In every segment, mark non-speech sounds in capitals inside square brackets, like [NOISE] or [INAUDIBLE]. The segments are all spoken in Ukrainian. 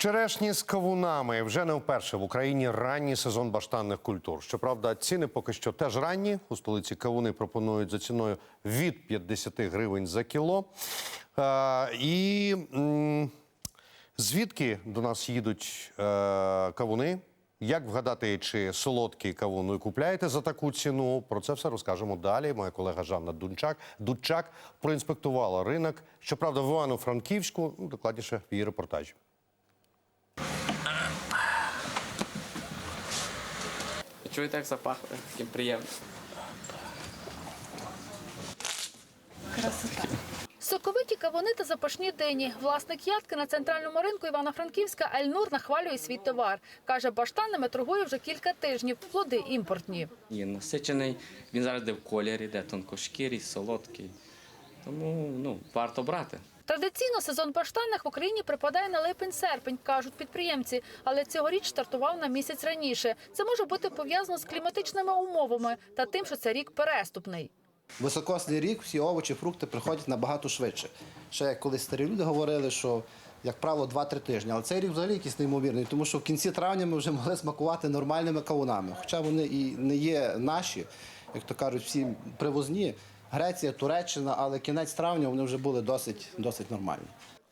Черешні з кавунами вже не вперше в Україні ранній сезон баштанних культур. Щоправда, ціни поки що теж ранні. У столиці кавуни пропонують за ціною від 50 гривень за кіло. Е, і м, звідки до нас їдуть е, кавуни? Як вгадати, чи солодкий кавун ви купляєте за таку ціну? Про це все розкажемо далі. Моя колега Жанна Дунчак Дудчак проінспектувала ринок. Щоправда, в Івано-Франківську, ну, докладніше в її репортажі. Чуєте, як запахло? Таким приємно. Соковиті кавуни та запашні дині. Власник ядки на центральному ринку Івано-Франківська Ельнур нахвалює свій товар. Каже, баштанами торгує вже кілька тижнів. Плоди імпортні. Є насичений, він зараз йде в кольорі, де тонкошкірий, солодкий. Тому ну, варто брати. Традиційно сезон баштанних в Україні припадає на липень-серпень, кажуть підприємці. Але цьогоріч стартував на місяць раніше. Це може бути пов'язано з кліматичними умовами та тим, що це рік переступний. Високосний рік всі овочі, фрукти приходять набагато швидше. Ще як колись старі люди говорили, що, як правило, 2-3 тижні. Але цей рік взагалі якийсь неймовірний, тому що в кінці травня ми вже [LAUGHS] могли смакувати нормальними кавунами. Хоча вони і не є наші, як то кажуть, всі привозні. Греція, Туреччина, але кінець травня вони вже були досить, досить нормальні.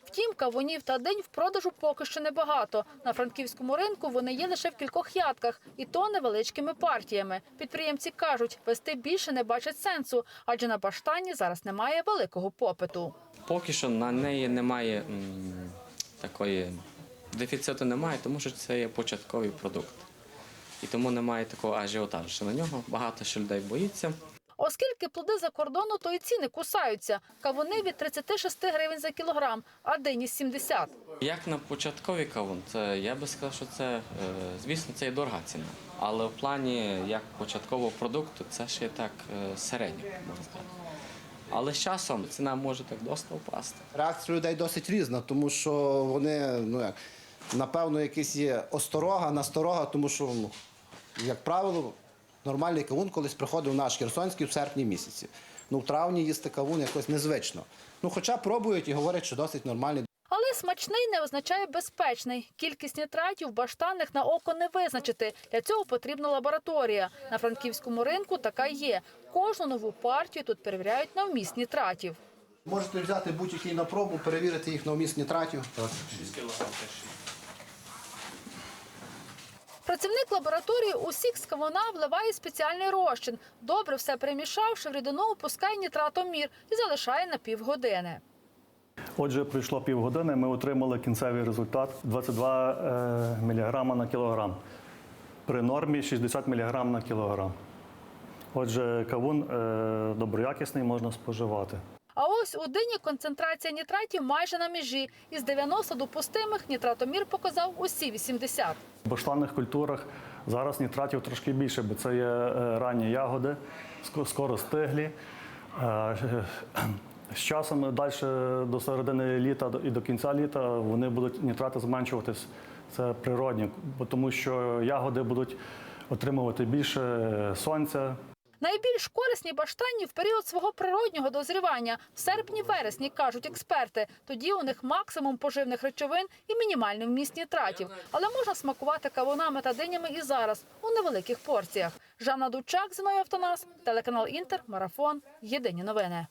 Втім, кавунів та день в продажу поки що небагато. На франківському ринку вони є лише в кількох ядках, і то невеличкими партіями. Підприємці кажуть, вести більше не бачать сенсу, адже на баштані зараз немає великого попиту. Поки що на неї немає м, такої дефіциту немає, тому що це є початковий продукт. І тому немає такого ажіотажу. На нього багато що людей боїться. Оскільки плоди за кордону, то і ціни кусаються. Кавуни від 36 гривень за кілограм, а дині 70. Як на початковий кавун, це я би сказав, що це, е, звісно, це є дорога ціна. Але в плані як початкового продукту це ще так е, середньо, можна сказати. Але з часом ціна може так досить впасти. Реакція людей досить різна, тому що вони, ну як, напевно, якась є осторога, насторога, тому що, ну, як правило, нормальний кавун колись приходив наш Херсонський в серпні місяці. Ну, в травні їсти кавун якось незвично. Ну, хоча пробують і говорять, що досить нормальний. Але смачний не означає безпечний. Кількість нітратів в баштанних на око не визначити. Для цього потрібна лабораторія. На франківському ринку така є. Кожну нову партію тут перевіряють на вміст нітратів. Можете взяти будь-який на пробу, перевірити їх на вміст нітратів. Працівник лабораторії у сік з кавуна вливає спеціальний розчин. Добре все перемішавши, в рідину опускає нітратомір і залишає на півгодини. Отже, пройшло півгодини, ми отримали кінцевий результат 22 е, мг на кілограм. При нормі 60 мг на кілограм. Отже, кавун е, доброякісний, можна споживати. Ось у дині концентрація нітратів майже на межі. Із 90 допустимих нітратомір показав усі 80. В баштанних культурах зараз нітратів трошки більше, бо це є е, ранні ягоди, скоро стиглі. Е, З часом далі до середини літа і до кінця літа вони будуть нітрати зменшуватись. Це природні, тому що ягоди будуть отримувати більше е, сонця, Найбільш корисні баштанні в період свого природнього дозрівання в серпні-вересні, кажуть експерти. Тоді у них максимум поживних речовин і мінімальний вміст нітратів. Але можна смакувати кавунами та динями і зараз у невеликих порціях. Жанна Дучак, Зіною Автонас, телеканал Інтер, Марафон. Єдині новини.